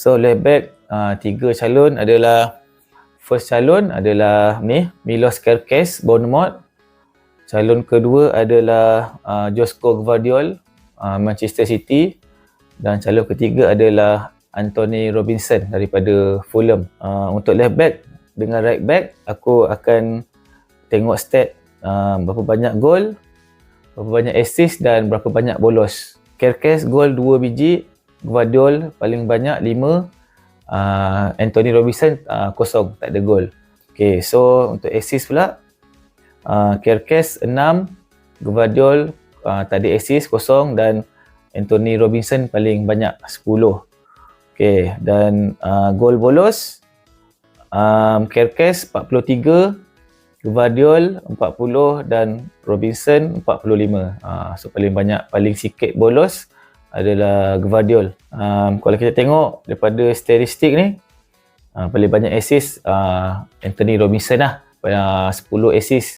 So left back uh, tiga calon adalah first calon adalah ni Milos Kerkez Bournemouth. Calon kedua adalah uh, Josko Gvardiol uh, Manchester City dan calon ketiga adalah Anthony Robinson daripada Fulham. Uh, untuk left back dengan right back aku akan tengok stat uh, berapa banyak gol, berapa banyak assist dan berapa banyak bolos. Kerkez gol 2 biji, Gvardiol paling banyak 5, uh, Anthony Robinson uh, kosong, tak ada gol. Okay, so untuk assist pula, uh, Kerkez 6, Gvardiol uh, tak ada assist kosong dan Anthony Robinson paling banyak 10. Okay, dan uh, gol bolos, um, Kerkez 43, Gvardiol 40 dan Robinson 45. Uh, so paling banyak, paling sikit bolos adalah Gvardiol. Um, kalau kita tengok daripada statistik ni, uh, paling banyak assist uh, Anthony Robinson lah. Uh, 10 assist